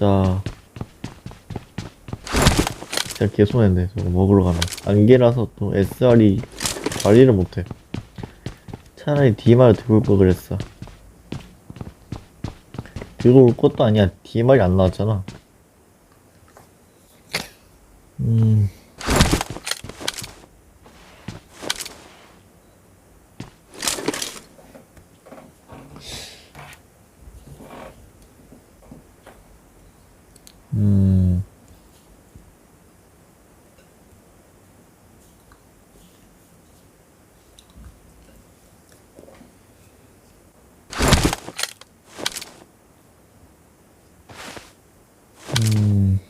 진짜 진짜 개손해인데 저거 먹으러 가면. 안개라서 또 SR이 관리를 못해. 차라리 DMR 들고 올 걸 그랬어. 들고 올 것도 아니야. DMR이 안 나왔잖아. 음 음. 음.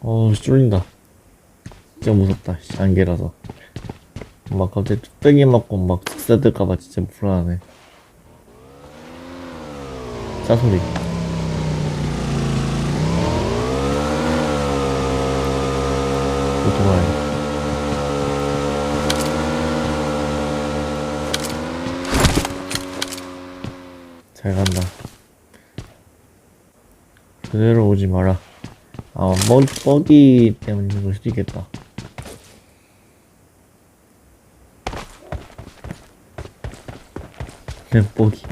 어우, 쫄린다. 진짜 무섭다, 씨, 안개라서. 막 갑자기 뚝배기 맞고 막 특사 들까봐 진짜 불안하네. 짜소리. 오토바이. 잘 간다. 그대로 오지 마라. 아, 머, 버기 때문인 걸 수도 있겠다. 그냥 버기.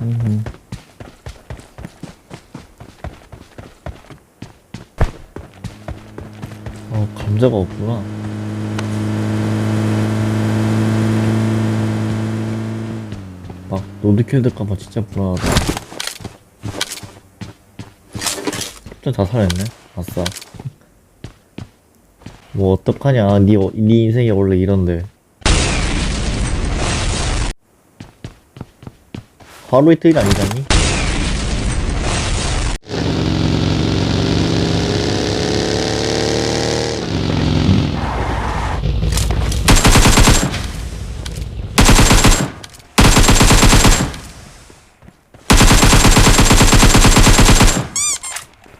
음. 어, 감자가 없구나. 막, 노드킬 될까봐 진짜 불안하다. 좀다 살아있네. 아싸. 뭐, 어떡하냐. 니, 어- 니 인생이 원래 이런데. 하루 이틀이 아니잖니?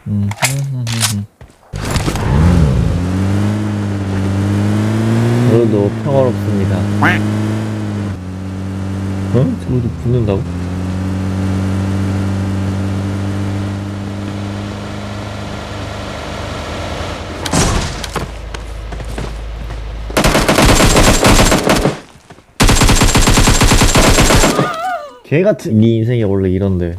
음. 그래도 평화롭습니다. 어? 저것도 붙는다고? 개 같은 네 인생이 원래 이런데